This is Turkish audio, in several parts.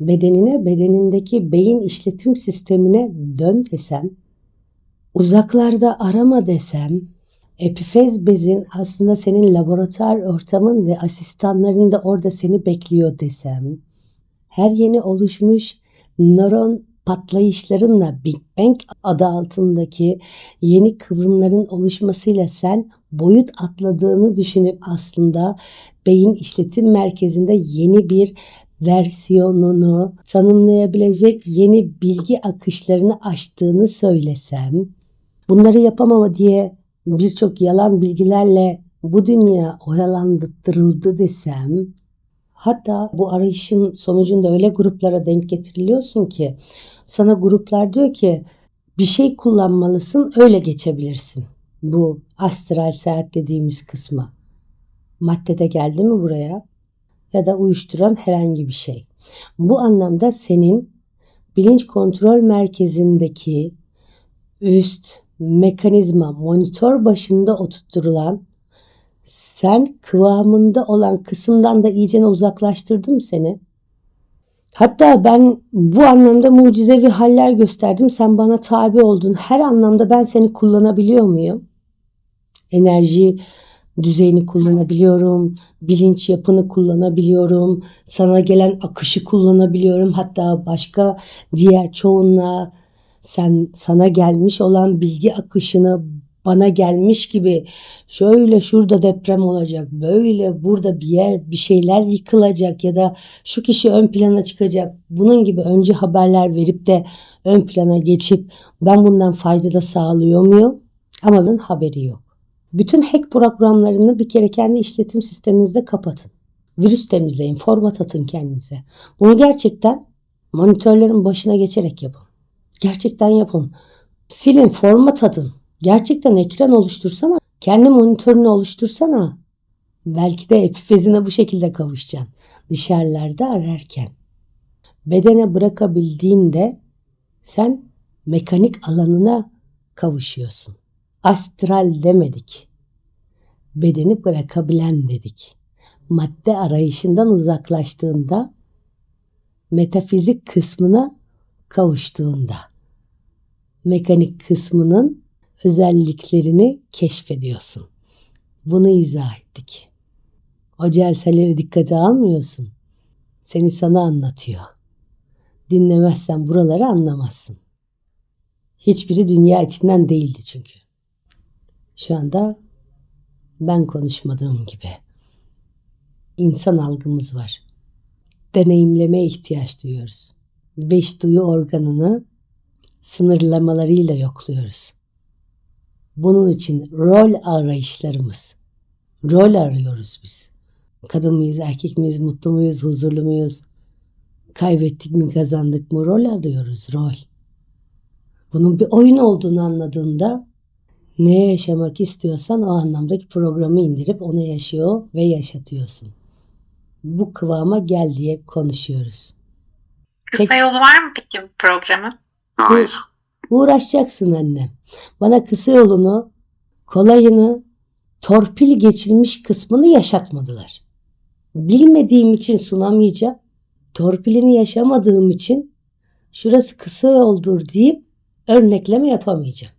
bedenine, bedenindeki beyin işletim sistemine dön desem, uzaklarda arama desem, epifez bezin aslında senin laboratuvar ortamın ve asistanların da orada seni bekliyor desem, her yeni oluşmuş nöron patlayışlarınla Big Bang adı altındaki yeni kıvrımların oluşmasıyla sen boyut atladığını düşünüp aslında beyin işletim merkezinde yeni bir versiyonunu tanımlayabilecek yeni bilgi akışlarını açtığını söylesem, bunları yapamama diye birçok yalan bilgilerle bu dünya oyalandırıldı desem, hatta bu arayışın sonucunda öyle gruplara denk getiriliyorsun ki sana gruplar diyor ki bir şey kullanmalısın öyle geçebilirsin. Bu astral seyahat dediğimiz kısma. Maddede geldi mi buraya? Ya da uyuşturan herhangi bir şey. Bu anlamda senin bilinç kontrol merkezindeki üst mekanizma monitör başında oturtulan sen kıvamında olan kısımdan da iyicene uzaklaştırdım seni. Hatta ben bu anlamda mucizevi haller gösterdim. Sen bana tabi oldun. Her anlamda ben seni kullanabiliyor muyum? Enerji düzeyini kullanabiliyorum. Bilinç yapını kullanabiliyorum. Sana gelen akışı kullanabiliyorum. Hatta başka diğer çoğunla sen sana gelmiş olan bilgi akışını bana gelmiş gibi şöyle şurada deprem olacak, böyle burada bir yer bir şeyler yıkılacak ya da şu kişi ön plana çıkacak. Bunun gibi önce haberler verip de ön plana geçip ben bundan fayda da sağlıyor muyum? Ama bunun haberi yok. Bütün hack programlarını bir kere kendi işletim sisteminizde kapatın. Virüs temizleyin, format atın kendinize. Bunu gerçekten monitörlerin başına geçerek yapın. Gerçekten yapın. Silin, format atın. Gerçekten ekran oluştursana. Kendi monitörünü oluştursana. Belki de epifezine bu şekilde kavuşacaksın. Dışarılarda ararken. Bedene bırakabildiğinde sen mekanik alanına kavuşuyorsun. Astral demedik. Bedeni bırakabilen dedik. Madde arayışından uzaklaştığında metafizik kısmına kavuştuğunda mekanik kısmının özelliklerini keşfediyorsun. Bunu izah ettik. O celseleri dikkate almıyorsun. Seni sana anlatıyor. Dinlemezsen buraları anlamazsın. Hiçbiri dünya içinden değildi çünkü. Şu anda ben konuşmadığım gibi. İnsan algımız var. Deneyimlemeye ihtiyaç duyuyoruz. Beş duyu organını sınırlamalarıyla yokluyoruz. Bunun için rol arayışlarımız. Rol arıyoruz biz. Kadın mıyız, erkek miyiz, mutlu muyuz, huzurlu muyuz? Kaybettik mi, kazandık mı? Rol arıyoruz, rol. Bunun bir oyun olduğunu anladığında ne yaşamak istiyorsan o anlamdaki programı indirip onu yaşıyor ve yaşatıyorsun. Bu kıvama gel diye konuşuyoruz. Kısa Peki. yolu var mı peki bu programın? Hayır. Uğraşacaksın annem. Bana kısa yolunu, kolayını, torpil geçilmiş kısmını yaşatmadılar. Bilmediğim için sunamayacağım. Torpilini yaşamadığım için şurası kısa yoldur deyip örnekleme yapamayacağım.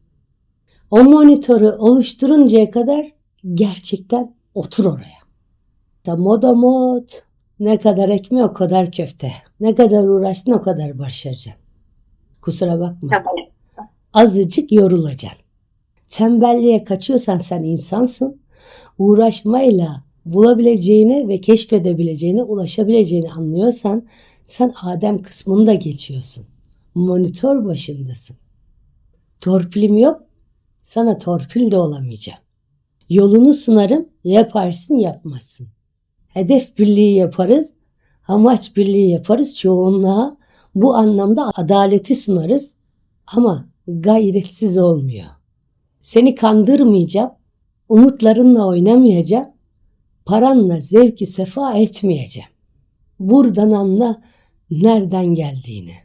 O monitörü oluşturuncaya kadar gerçekten otur oraya. Da moda mod. Ne kadar ekmeği o kadar köfte. Ne kadar uğraştın o kadar başaracaksın. Kusura bakma. Azıcık yorulacaksın. Tembelliğe kaçıyorsan sen insansın. Uğraşmayla bulabileceğine ve keşfedebileceğine, ulaşabileceğini anlıyorsan sen Adem kısmını da geçiyorsun. Monitör başındasın. Torpilim yok. Sana torpil de olamayacağım. Yolunu sunarım, yaparsın yapmazsın. Hedef birliği yaparız, amaç birliği yaparız çoğunluğa. Bu anlamda adaleti sunarız ama gayretsiz olmuyor. Seni kandırmayacağım, umutlarınla oynamayacağım, paranla zevki sefa etmeyeceğim. Buradan anla nereden geldiğini.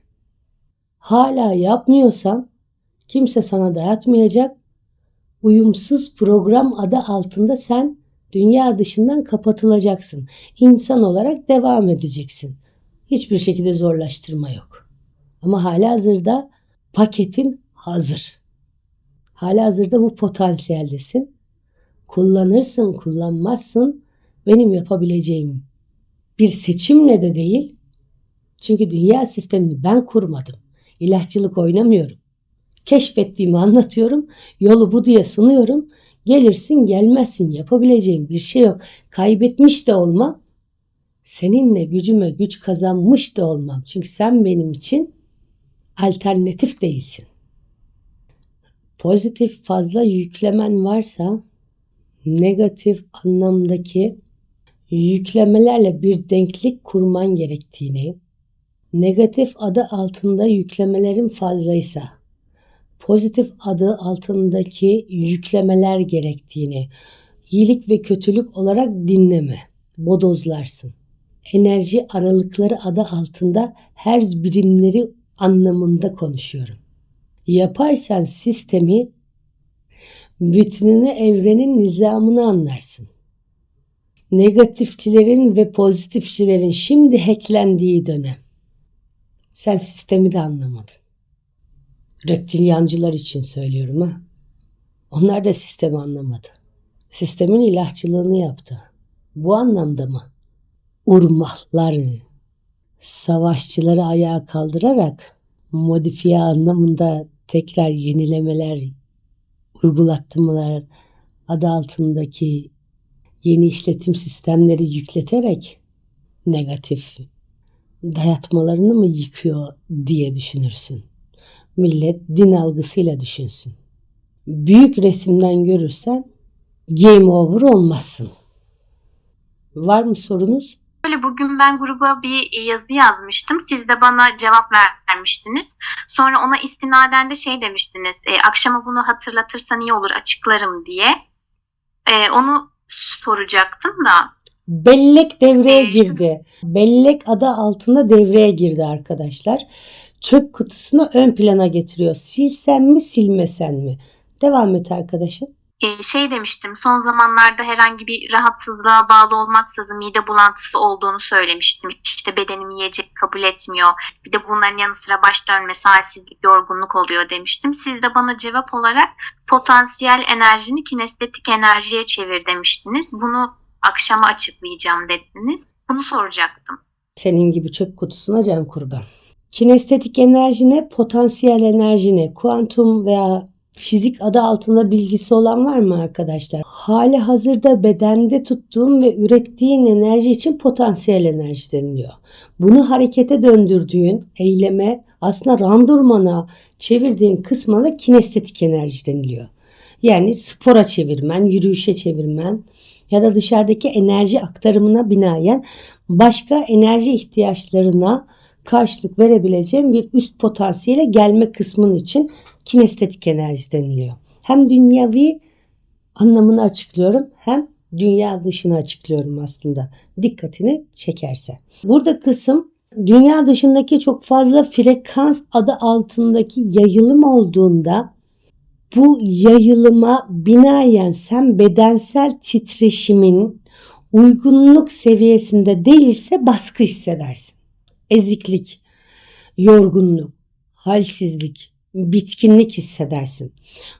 Hala yapmıyorsan kimse sana dayatmayacak. Uyumsuz program adı altında sen dünya dışından kapatılacaksın. İnsan olarak devam edeceksin. Hiçbir şekilde zorlaştırma yok. Ama hala hazırda paketin hazır. Hala hazırda bu potansiyeldesin. Kullanırsın, kullanmazsın. Benim yapabileceğim bir seçimle de değil. Çünkü dünya sistemini ben kurmadım. İlahçılık oynamıyorum. Keşfettiğimi anlatıyorum. Yolu bu diye sunuyorum. Gelirsin gelmezsin yapabileceğim bir şey yok. Kaybetmiş de olmam. Seninle gücüme güç kazanmış da olmam. Çünkü sen benim için alternatif değilsin. Pozitif fazla yüklemen varsa negatif anlamdaki yüklemelerle bir denklik kurman gerektiğini, negatif adı altında yüklemelerin fazlaysa pozitif adı altındaki yüklemeler gerektiğini, iyilik ve kötülük olarak dinleme, bodozlarsın. Enerji aralıkları adı altında her birimleri anlamında konuşuyorum. Yaparsan sistemi bütününü evrenin nizamını anlarsın. Negatifçilerin ve pozitifçilerin şimdi hacklendiği dönem. Sen sistemi de anlamadın. Reptilyancılar için söylüyorum ha. Onlar da sistemi anlamadı. Sistemin ilahçılığını yaptı. Bu anlamda mı? Urmahları, savaşçıları ayağa kaldırarak modifiye anlamında tekrar yenilemeler, uygulatmalar adı altındaki yeni işletim sistemleri yükleterek negatif dayatmalarını mı yıkıyor diye düşünürsün. Millet din algısıyla düşünsün. Büyük resimden görürsen game over olmazsın. Var mı sorunuz? Böyle bugün ben gruba bir yazı yazmıştım. Siz de bana cevap vermiştiniz. Sonra ona istinaden de şey demiştiniz. E, akşama bunu hatırlatırsan iyi olur açıklarım diye. E, onu soracaktım da. Bellek devreye girdi. Bellek adı altında devreye girdi arkadaşlar. Çöp kutusunu ön plana getiriyor. Silsen mi silmesen mi? Devam et arkadaşım. E, şey demiştim son zamanlarda herhangi bir rahatsızlığa bağlı olmaksızın mide bulantısı olduğunu söylemiştim. İşte bedenim yiyecek kabul etmiyor. Bir de bunların yanı sıra baş dönmesi, halsizlik, yorgunluk oluyor demiştim. Siz de bana cevap olarak potansiyel enerjini kinestetik enerjiye çevir demiştiniz. Bunu akşama açıklayacağım dediniz. Bunu soracaktım. Senin gibi çöp kutusuna can kurban. Kinestetik enerji ne? Potansiyel enerji ne? Kuantum veya fizik adı altında bilgisi olan var mı arkadaşlar? Hali hazırda bedende tuttuğun ve ürettiğin enerji için potansiyel enerji deniliyor. Bunu harekete döndürdüğün eyleme aslında randurmana çevirdiğin kısmına kinestetik enerji deniliyor. Yani spora çevirmen, yürüyüşe çevirmen ya da dışarıdaki enerji aktarımına binaen başka enerji ihtiyaçlarına karşılık verebileceğim bir üst potansiyele gelme kısmın için kinestetik enerji deniliyor. Hem dünyavi anlamını açıklıyorum hem dünya dışını açıklıyorum aslında. Dikkatini çekerse. Burada kısım dünya dışındaki çok fazla frekans adı altındaki yayılım olduğunda bu yayılıma binaen sen bedensel titreşimin uygunluk seviyesinde değilse baskı hissedersin. Eziklik, yorgunluk, halsizlik, bitkinlik hissedersin.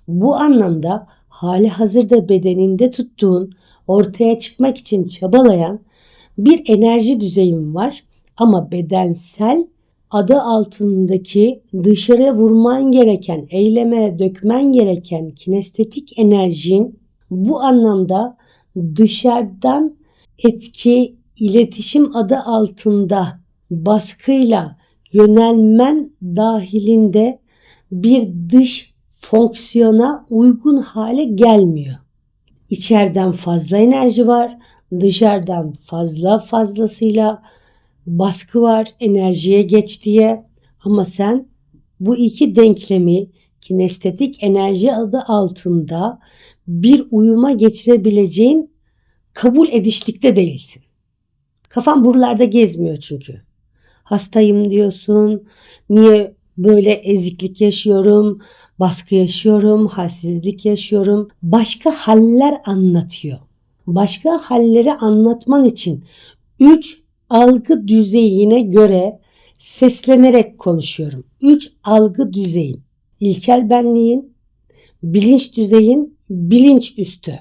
Bu anlamda hali hazırda bedeninde tuttuğun, ortaya çıkmak için çabalayan bir enerji düzeyin var ama bedensel adı altındaki dışarıya vurman gereken, eyleme dökmen gereken kinestetik enerjin bu anlamda dışarıdan etki, iletişim adı altında baskıyla yönelmen dahilinde bir dış fonksiyona uygun hale gelmiyor. İçeriden fazla enerji var, dışarıdan fazla fazlasıyla baskı var enerjiye geç diye ama sen bu iki denklemi kinestetik enerji adı altında bir uyuma geçirebileceğin kabul edişlikte değilsin. Kafan buralarda gezmiyor çünkü. Hastayım diyorsun. Niye böyle eziklik yaşıyorum, baskı yaşıyorum, halsizlik yaşıyorum. Başka haller anlatıyor. Başka halleri anlatman için 3 algı düzeyine göre seslenerek konuşuyorum. Üç algı düzeyin. İlkel benliğin, bilinç düzeyin, bilinç üstü.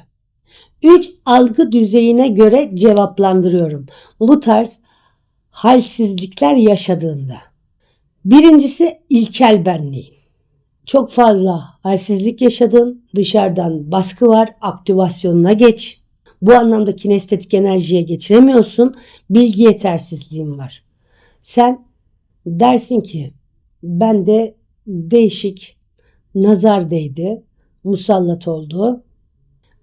Üç algı düzeyine göre cevaplandırıyorum. Bu tarz halsizlikler yaşadığında. Birincisi ilkel benliğin. Çok fazla halsizlik yaşadın, dışarıdan baskı var, aktivasyonuna geç. Bu anlamda kinestetik enerjiye geçiremiyorsun, bilgi yetersizliğin var. Sen dersin ki bende değişik nazar değdi, musallat oldu,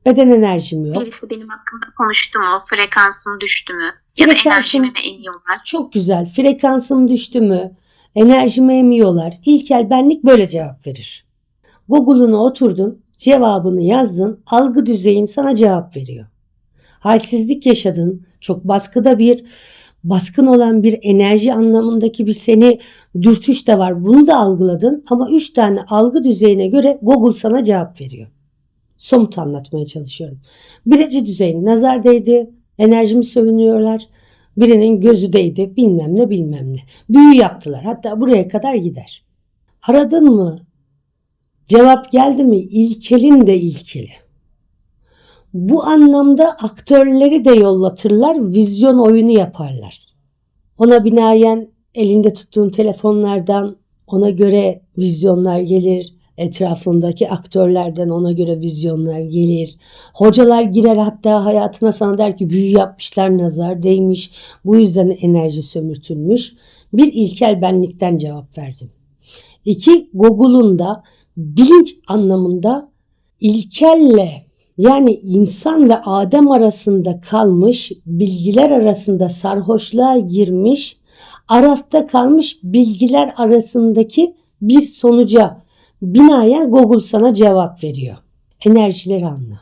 beden enerjim yok. Birisi benim hakkımda konuştu mu? Frekansım düştü mü? Ya da Frekansım- enerjimi mi emiyorlar? Çok güzel. Frekansım düştü mü? Enerjimi emiyorlar. İlkel benlik böyle cevap verir. Google'una oturdun, cevabını yazdın, algı düzeyin sana cevap veriyor. Halsizlik yaşadın, çok baskıda bir, baskın olan bir enerji anlamındaki bir seni dürtüş de var. Bunu da algıladın ama üç tane algı düzeyine göre Google sana cevap veriyor. Somut anlatmaya çalışıyorum. Birinci düzey nazar değdi, enerjimi sövünüyorlar, Birinin gözü değdi bilmem ne bilmem ne. Büyü yaptılar. Hatta buraya kadar gider. Aradın mı? Cevap geldi mi? İlkelin de ilkeli. Bu anlamda aktörleri de yollatırlar. Vizyon oyunu yaparlar. Ona binaen elinde tuttuğun telefonlardan ona göre vizyonlar gelir. Etrafındaki aktörlerden ona göre vizyonlar gelir. Hocalar girer hatta hayatına sana der ki büyü yapmışlar, nazar değmiş. Bu yüzden enerji sömürtülmüş. Bir ilkel benlikten cevap verdim. İki, Google'un da bilinç anlamında ilkelle yani insan ve Adem arasında kalmış, bilgiler arasında sarhoşluğa girmiş, arafta kalmış bilgiler arasındaki bir sonuca binaen Google sana cevap veriyor. Enerjileri anla.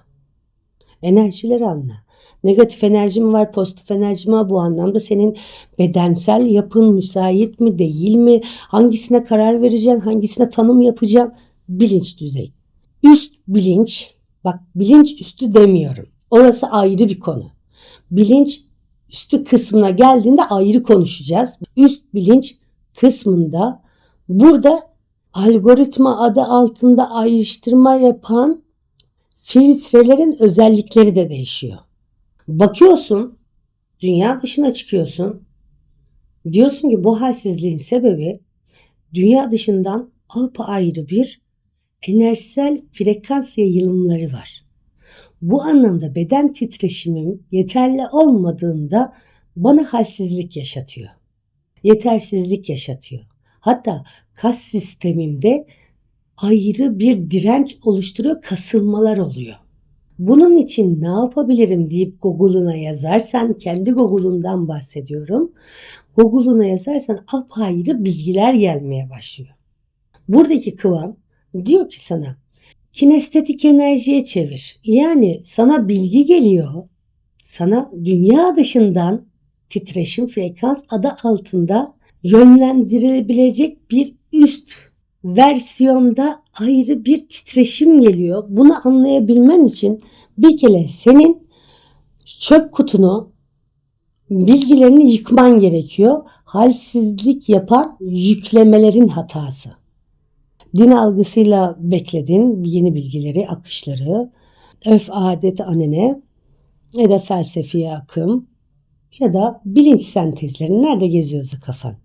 Enerjileri anla. Negatif enerji mi var, pozitif enerji mi var? Bu anlamda senin bedensel yapın müsait mi, değil mi? Hangisine karar vereceksin, hangisine tanım yapacaksın? Bilinç düzeyi. Üst bilinç, bak bilinç üstü demiyorum. Orası ayrı bir konu. Bilinç üstü kısmına geldiğinde ayrı konuşacağız. Üst bilinç kısmında burada algoritma adı altında ayrıştırma yapan filtrelerin özellikleri de değişiyor. Bakıyorsun, dünya dışına çıkıyorsun. Diyorsun ki bu halsizliğin sebebi dünya dışından apayrı bir enerjisel frekans yayılımları var. Bu anlamda beden titreşimim yeterli olmadığında bana halsizlik yaşatıyor. Yetersizlik yaşatıyor. Hatta kas sistemimde ayrı bir direnç oluşturuyor, kasılmalar oluyor. Bunun için ne yapabilirim deyip Google'una yazarsan, kendi Google'undan bahsediyorum. Google'una yazarsan apayrı bilgiler gelmeye başlıyor. Buradaki kıvam diyor ki sana kinestetik enerjiye çevir. Yani sana bilgi geliyor. Sana dünya dışından titreşim frekans adı altında yönlendirebilecek bir üst versiyonda ayrı bir titreşim geliyor. Bunu anlayabilmen için bir kere senin çöp kutunu bilgilerini yıkman gerekiyor. Halsizlik yapan yüklemelerin hatası. Din algısıyla bekledin yeni bilgileri, akışları, öf adet anene ya da felsefi akım ya da bilinç sentezleri nerede geziyorsa kafan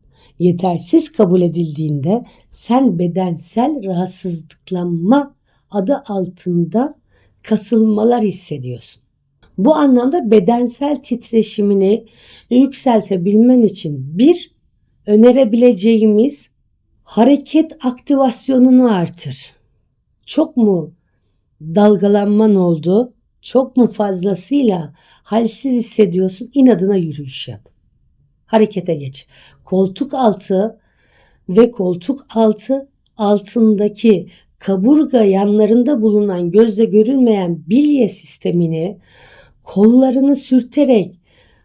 yetersiz kabul edildiğinde sen bedensel rahatsızlıklanma adı altında kasılmalar hissediyorsun. Bu anlamda bedensel titreşimini yükseltebilmen için bir önerebileceğimiz hareket aktivasyonunu artır. Çok mu dalgalanman oldu? Çok mu fazlasıyla halsiz hissediyorsun? İnadına yürüyüş yap. Harekete geç koltuk altı ve koltuk altı altındaki kaburga yanlarında bulunan gözle görülmeyen bilye sistemini kollarını sürterek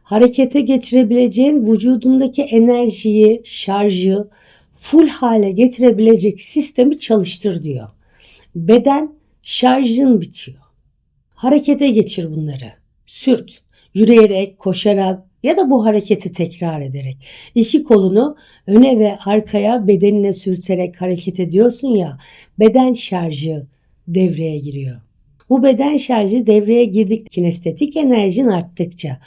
harekete geçirebileceğin vücudundaki enerjiyi, şarjı full hale getirebilecek sistemi çalıştır diyor. Beden şarjın bitiyor. Harekete geçir bunları. Sürt. Yürüyerek, koşarak, ya da bu hareketi tekrar ederek. İki kolunu öne ve arkaya bedenine sürterek hareket ediyorsun ya beden şarjı devreye giriyor. Bu beden şarjı devreye girdik kinestetik enerjin arttıkça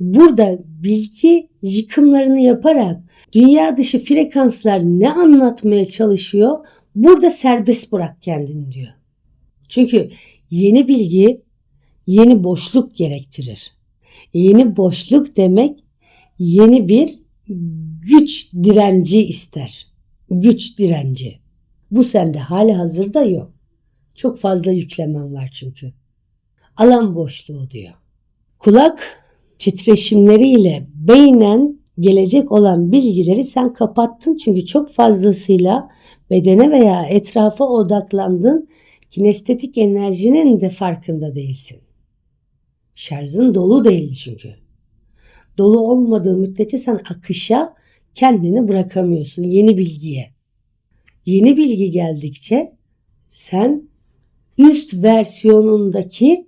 burada bilgi yıkımlarını yaparak dünya dışı frekanslar ne anlatmaya çalışıyor? Burada serbest bırak kendini diyor. Çünkü yeni bilgi yeni boşluk gerektirir. Yeni boşluk demek yeni bir güç direnci ister. Güç direnci. Bu sende hali hazırda yok. Çok fazla yüklemen var çünkü. Alan boşluğu diyor. Kulak titreşimleriyle beynen gelecek olan bilgileri sen kapattın çünkü çok fazlasıyla bedene veya etrafa odaklandın. Kinestetik enerjinin de farkında değilsin. Şarjın dolu değil çünkü. Dolu olmadığı müddetçe sen akışa kendini bırakamıyorsun yeni bilgiye. Yeni bilgi geldikçe sen üst versiyonundaki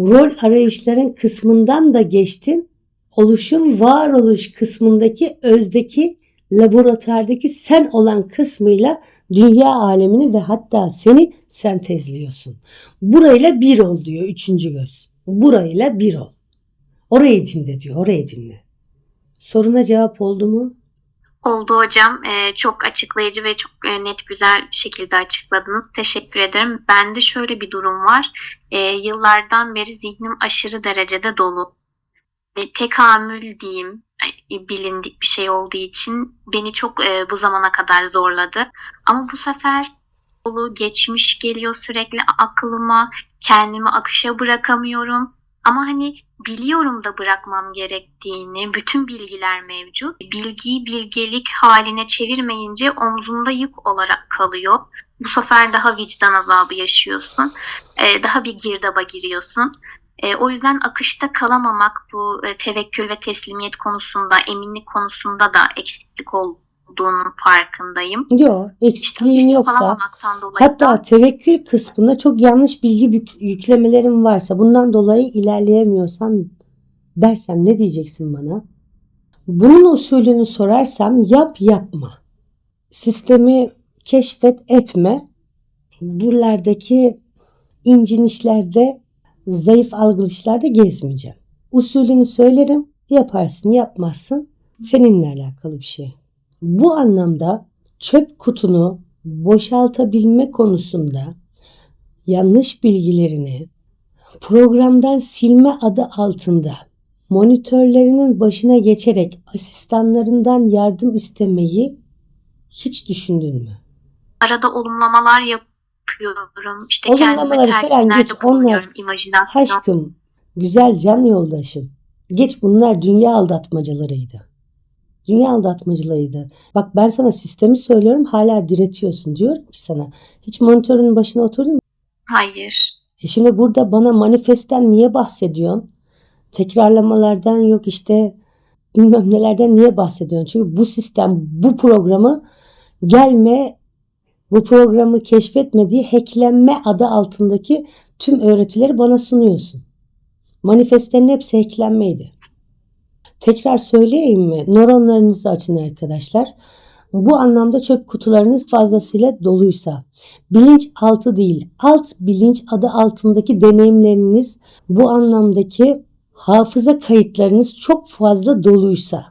rol arayışların kısmından da geçtin. Oluşum varoluş kısmındaki özdeki laboratuvardaki sen olan kısmıyla dünya alemini ve hatta seni sentezliyorsun. Burayla bir ol diyor üçüncü göz. Burayla bir ol. Orayı dinle diyor. Orayı dinle. Soruna cevap oldu mu? Oldu hocam. Ee, çok açıklayıcı ve çok e, net güzel bir şekilde açıkladınız. Teşekkür ederim. Bende şöyle bir durum var. Ee, yıllardan beri zihnim aşırı derecede dolu. E, tekamül diyeyim bilindik bir şey olduğu için beni çok e, bu zamana kadar zorladı. Ama bu sefer dolu geçmiş geliyor sürekli aklıma. Kendimi akışa bırakamıyorum. Ama hani biliyorum da bırakmam gerektiğini, bütün bilgiler mevcut. Bilgiyi bilgelik haline çevirmeyince omzunda yük olarak kalıyor. Bu sefer daha vicdan azabı yaşıyorsun. Ee, daha bir girdaba giriyorsun. Ee, o yüzden akışta kalamamak bu e, tevekkül ve teslimiyet konusunda, eminlik konusunda da eksiklik olduğunun farkındayım. Yok, eksikliğin İşte yoksa hatta da tevekkül kısmında çok yanlış bilgi yük- yüklemelerin varsa bundan dolayı ilerleyemiyorsan dersem ne diyeceksin bana? Bunun usulünü sorarsam yap yapma. Sistemi keşfet etme. Buralardaki incinişlerde, zayıf algılışlarda gezmeyeceğim. Usulünü söylerim, yaparsın, yapmazsın. Seninle alakalı bir şey. Bu anlamda çöp kutunu boşaltabilme konusunda yanlış bilgilerini programdan silme adı altında monitörlerinin başına geçerek asistanlarından yardım istemeyi hiç düşündün mü? arada olumlamalar yapıyorum. İşte Olumlamaları kendime falan geç, onlar. Aşkım, güzel can yoldaşım. Geç bunlar dünya aldatmacalarıydı. Dünya aldatmacılarıydı. Bak ben sana sistemi söylüyorum hala diretiyorsun. Diyorum ki sana hiç monitörün başına oturdun mu? Hayır. E şimdi burada bana manifestten niye bahsediyorsun? Tekrarlamalardan yok işte bilmem nelerden niye bahsediyorsun? Çünkü bu sistem bu programı gelme bu programı keşfetme diye hacklenme adı altındaki tüm öğretileri bana sunuyorsun. Manifestlerin hepsi hacklenmeydi. Tekrar söyleyeyim mi? Nöronlarınızı açın arkadaşlar. Bu anlamda çöp kutularınız fazlasıyla doluysa, bilinç altı değil, alt bilinç adı altındaki deneyimleriniz, bu anlamdaki hafıza kayıtlarınız çok fazla doluysa,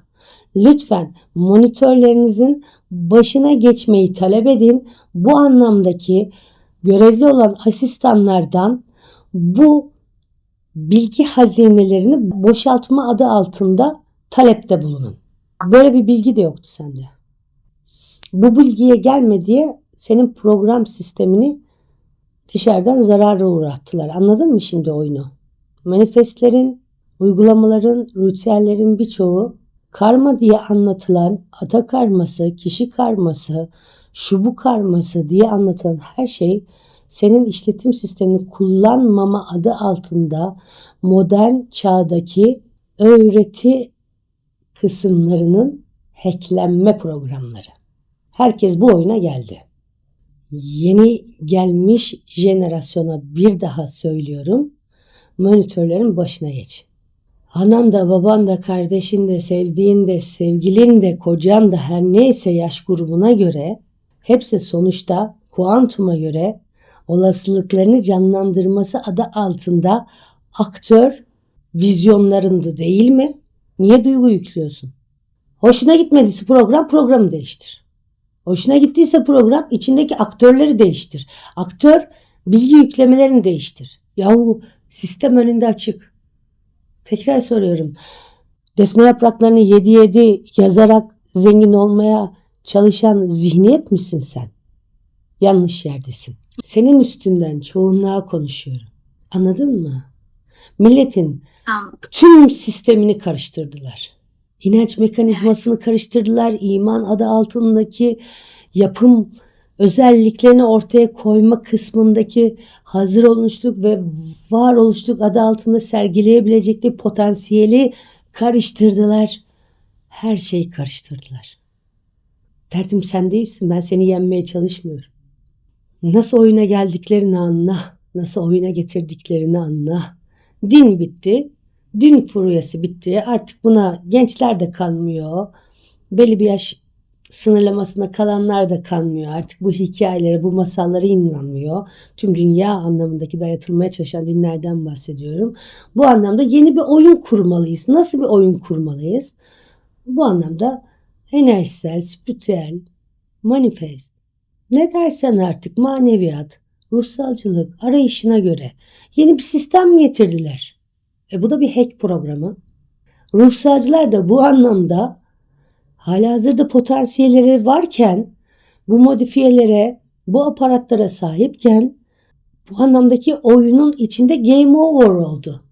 lütfen monitörlerinizin başına geçmeyi talep edin. Bu anlamdaki görevli olan asistanlardan bu bilgi hazinelerini boşaltma adı altında talepte bulunun. Böyle bir bilgi de yoktu sende. Bu bilgiye gelme diye senin program sistemini dışarıdan zarara uğrattılar. Anladın mı şimdi oyunu? Manifestlerin, uygulamaların, ritüellerin birçoğu karma diye anlatılan ata karması, kişi karması, şu bu karması diye anlatılan her şey senin işletim sistemini kullanmama adı altında modern çağdaki öğreti kısımlarının hacklenme programları. Herkes bu oyuna geldi. Yeni gelmiş jenerasyona bir daha söylüyorum. Monitörlerin başına geç. Anan da baban da kardeşin de sevdiğin de sevgilin de kocan da her neyse yaş grubuna göre hepsi sonuçta kuantuma göre olasılıklarını canlandırması adı altında aktör vizyonlarındı değil mi? Niye duygu yüklüyorsun? Hoşuna gitmediyse program programı değiştir. Hoşuna gittiyse program içindeki aktörleri değiştir. Aktör bilgi yüklemelerini değiştir. Yahu sistem önünde açık. Tekrar soruyorum. Defne yapraklarını yedi yedi yazarak zengin olmaya çalışan zihniyet misin sen? Yanlış yerdesin. Senin üstünden çoğunluğa konuşuyorum. Anladın mı? Milletin tüm sistemini karıştırdılar. İnanç mekanizmasını karıştırdılar. İman adı altındaki yapım özelliklerini ortaya koyma kısmındaki hazır olmuşluk ve varoluşluk adı altında sergileyebilecekleri potansiyeli karıştırdılar. Her şeyi karıştırdılar. Derdim sen değilsin. Ben seni yenmeye çalışmıyorum. Nasıl oyuna geldiklerini anla. Nasıl oyuna getirdiklerini anla. Din bitti. Din furyası bitti. Artık buna gençler de kanmıyor. Belli bir yaş sınırlamasına kalanlar da kanmıyor. Artık bu hikayelere, bu masallara inanmıyor. Tüm dünya anlamındaki dayatılmaya çalışan dinlerden bahsediyorum. Bu anlamda yeni bir oyun kurmalıyız. Nasıl bir oyun kurmalıyız? Bu anlamda enerjisel, spiritüel, manifest, ne dersen artık maneviyat, ruhsalcılık arayışına göre yeni bir sistem getirdiler. E bu da bir hack programı. Ruhsalcılar da bu anlamda halihazırda potansiyelleri varken bu modifiyelere, bu aparatlara sahipken bu anlamdaki oyunun içinde game over oldu.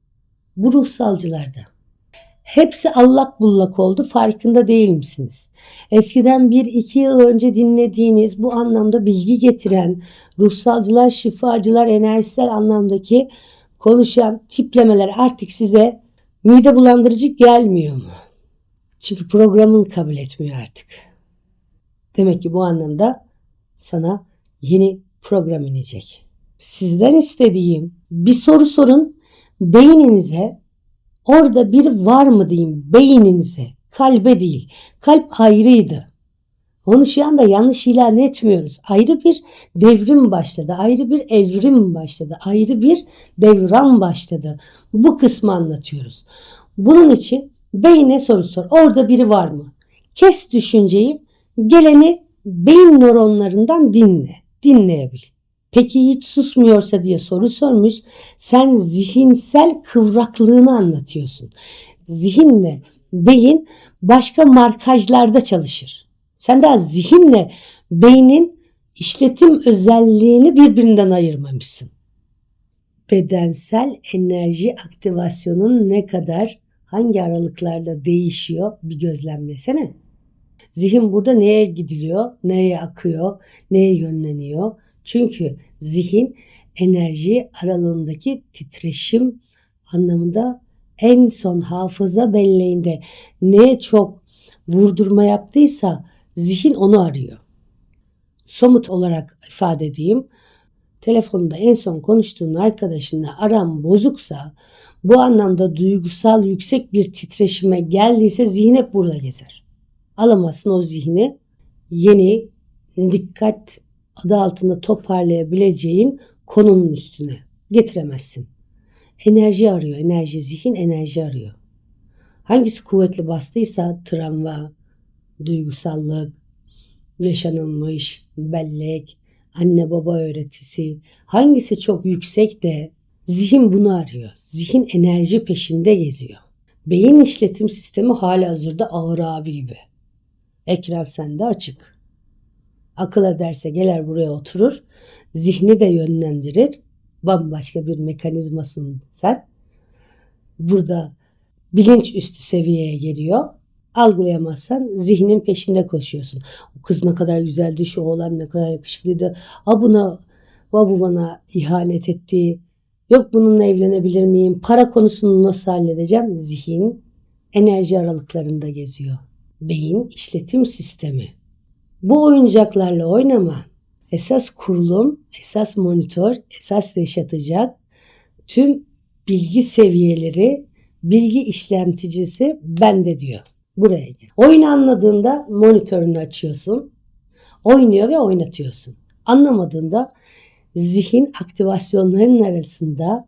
Bu ruhsalcılarda. Hepsi allak bullak oldu farkında değil misiniz? Eskiden bir iki yıl önce dinlediğiniz bu anlamda bilgi getiren ruhsalcılar, şifacılar, enerjisel anlamdaki konuşan tiplemeler artık size mide bulandırıcı gelmiyor mu? Çünkü programın kabul etmiyor artık. Demek ki bu anlamda sana yeni program inecek. Sizden istediğim bir soru sorun. Beyninize orada bir var mı diyeyim beyninize. Kalbe değil. Kalp ayrıydı. Onu şu anda yanlış ilan etmiyoruz. Ayrı bir devrim başladı. Ayrı bir evrim başladı. Ayrı bir devran başladı. Bu kısmı anlatıyoruz. Bunun için beyne soru sor. Orada biri var mı? Kes düşünceyi. Geleni beyin nöronlarından dinle. Dinleyebil. Peki hiç susmuyorsa diye soru sormuş. Sen zihinsel kıvraklığını anlatıyorsun. Zihinle beyin başka markajlarda çalışır. Sen daha zihinle beynin işletim özelliğini birbirinden ayırmamışsın. Bedensel enerji aktivasyonun ne kadar hangi aralıklarla değişiyor bir gözlemlesene. Zihin burada neye gidiliyor, nereye akıyor, neye yönleniyor? Çünkü zihin enerji aralığındaki titreşim anlamında en son hafıza belleğinde neye çok vurdurma yaptıysa zihin onu arıyor. Somut olarak ifade edeyim. Telefonda en son konuştuğun arkadaşınla aram bozuksa bu anlamda duygusal yüksek bir titreşime geldiyse zihin hep burada gezer. Alamazsın o zihni yeni dikkat adı altında toparlayabileceğin konumun üstüne getiremezsin. Enerji arıyor, enerji, zihin enerji arıyor. Hangisi kuvvetli bastıysa travma, duygusallık, yaşanılmış, bellek, anne baba öğretisi hangisi çok yüksek de zihin bunu arıyor. Zihin enerji peşinde geziyor. Beyin işletim sistemi hala hazırda ağır abi gibi. Ekran sende açık. Akıl ederse gelir buraya oturur. Zihni de yönlendirir. Bambaşka bir mekanizmasın sen. Burada bilinç üstü seviyeye geliyor. Algılayamazsan zihnin peşinde koşuyorsun. O kız ne kadar güzeldi, şu oğlan ne kadar yakışıklıydı. A buna, a bu bana ihanet etti. Yok bununla evlenebilir miyim? Para konusunu nasıl halledeceğim? Zihin enerji aralıklarında geziyor. Beyin işletim sistemi. Bu oyuncaklarla oynama. Esas kurulum, esas monitör, esas yaşatacak tüm bilgi seviyeleri bilgi işlemticisi bende diyor. Buraya gel. Oyunu anladığında monitörünü açıyorsun. Oynuyor ve oynatıyorsun. Anlamadığında zihin aktivasyonlarının arasında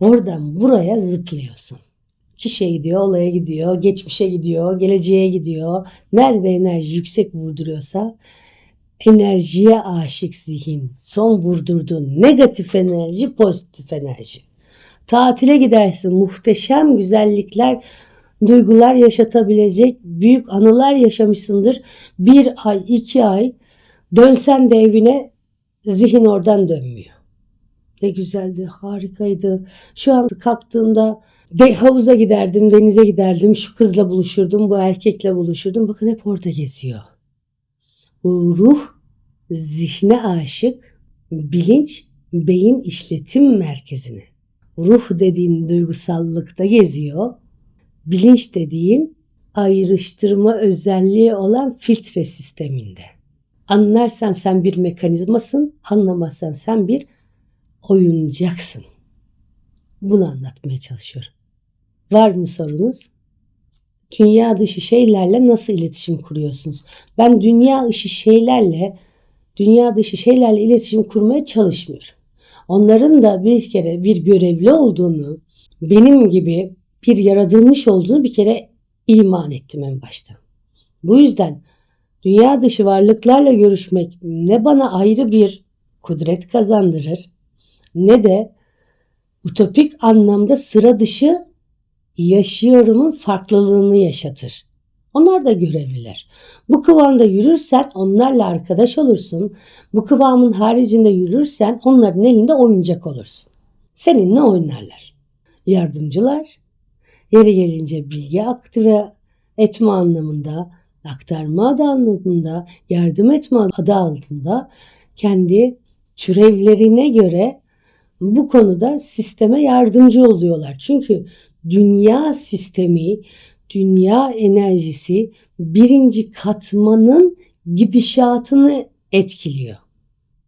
oradan buraya zıplıyorsun. Kişiye gidiyor, olaya gidiyor, geçmişe gidiyor, geleceğe gidiyor. Nerede enerji yüksek vurduruyorsa enerjiye aşık zihin. Son vurdurduğun negatif enerji, pozitif enerji. Tatile gidersin, muhteşem güzellikler, duygular yaşatabilecek büyük anılar yaşamışsındır. Bir ay, iki ay dönsen de evine zihin oradan dönmüyor. Ne güzeldi, harikaydı. Şu an kalktığımda de, havuza giderdim, denize giderdim, şu kızla buluşurdum, bu erkekle buluşurdum. Bakın hep orada geziyor. Bu ruh zihne aşık, bilinç beyin işletim merkezine. Ruh dediğin duygusallıkta geziyor. Bilinç dediğin ayrıştırma özelliği olan filtre sisteminde. Anlarsan sen bir mekanizmasın, anlamazsan sen bir oyuncaksın. Bunu anlatmaya çalışıyorum. Var mı sorunuz? Dünya dışı şeylerle nasıl iletişim kuruyorsunuz? Ben dünya dışı şeylerle dünya dışı şeylerle iletişim kurmaya çalışmıyorum. Onların da bir kere bir görevli olduğunu, benim gibi bir yaratılmış olduğunu bir kere iman ettim en başta. Bu yüzden dünya dışı varlıklarla görüşmek ne bana ayrı bir kudret kazandırır ne de utopik anlamda sıra dışı yaşıyorumun farklılığını yaşatır. Onlar da görevliler. Bu kıvamda yürürsen onlarla arkadaş olursun. Bu kıvamın haricinde yürürsen onların elinde oyuncak olursun. Seninle oynarlar. Yardımcılar yeri gelince bilgi aktive etme anlamında, aktarma adı anlamında, yardım etme adı altında kendi türevlerine göre bu konuda sisteme yardımcı oluyorlar. Çünkü dünya sistemi, dünya enerjisi birinci katmanın gidişatını etkiliyor.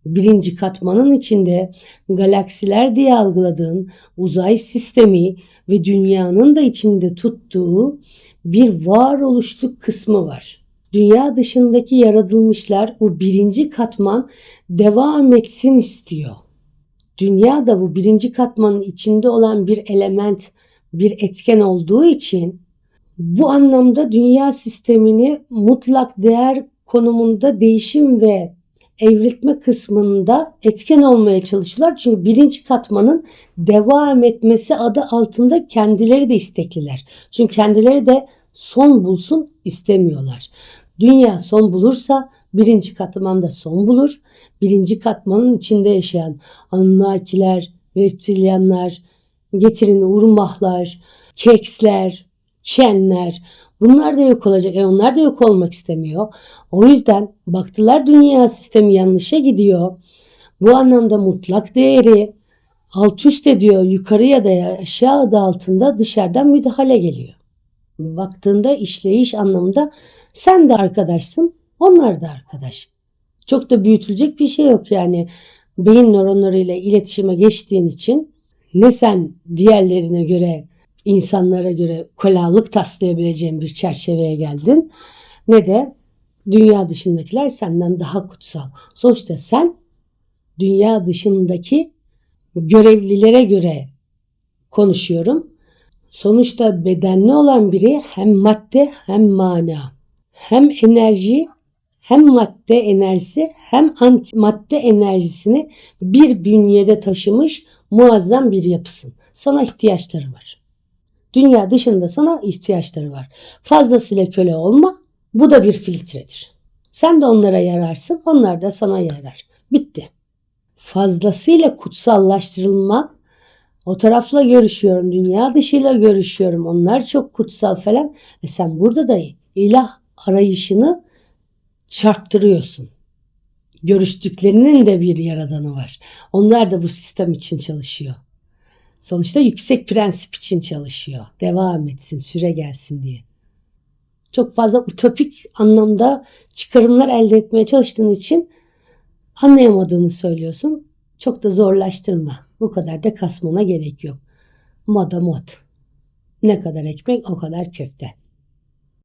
Birinci katmanın içinde galaksiler diye algıladığın uzay sistemi ve dünyanın da içinde tuttuğu bir varoluşluk kısmı var. Dünya dışındaki yaratılmışlar bu birinci katman devam etsin istiyor. Dünya da bu birinci katmanın içinde olan bir element, bir etken olduğu için bu anlamda dünya sistemini mutlak değer konumunda değişim ve evriltme kısmında etken olmaya çalışıyorlar. Çünkü birinci katmanın devam etmesi adı altında kendileri de istekliler. Çünkü kendileri de son bulsun istemiyorlar. Dünya son bulursa birinci katman da son bulur. Birinci katmanın içinde yaşayan Anunnakiler, reptilyanlar, getirin urmahlar, keksler, kenler bunlar da yok olacak. E onlar da yok olmak istemiyor. O yüzden baktılar dünya sistemi yanlışa gidiyor. Bu anlamda mutlak değeri alt üst ediyor. Yukarıya da aşağı da altında dışarıdan müdahale geliyor. Baktığında işleyiş anlamında sen de arkadaşsın, onlar da arkadaş. Çok da büyütülecek bir şey yok yani. Beyin nöronlarıyla iletişime geçtiğin için ne sen diğerlerine göre, insanlara göre kolaylık taslayabileceğin bir çerçeveye geldin ne de dünya dışındakiler senden daha kutsal. Sonuçta sen dünya dışındaki görevlilere göre konuşuyorum. Sonuçta bedenli olan biri hem madde hem mana, hem enerji hem madde enerjisi hem antimadde enerjisini bir bünyede taşımış muazzam bir yapısın. Sana ihtiyaçları var. Dünya dışında sana ihtiyaçları var. Fazlasıyla köle olma. Bu da bir filtredir. Sen de onlara yararsın, onlar da sana yarar. Bitti. Fazlasıyla kutsallaştırılmak, o tarafla görüşüyorum, dünya dışıyla görüşüyorum, onlar çok kutsal falan. E sen burada da ilah arayışını çarptırıyorsun. Görüştüklerinin de bir yaradanı var. Onlar da bu sistem için çalışıyor. Sonuçta yüksek prensip için çalışıyor. Devam etsin, süre gelsin diye. Çok fazla utopik anlamda çıkarımlar elde etmeye çalıştığın için anlayamadığını söylüyorsun. Çok da zorlaştırma. Bu kadar da kasmana gerek yok. Moda mod. Ne kadar ekmek o kadar köfte.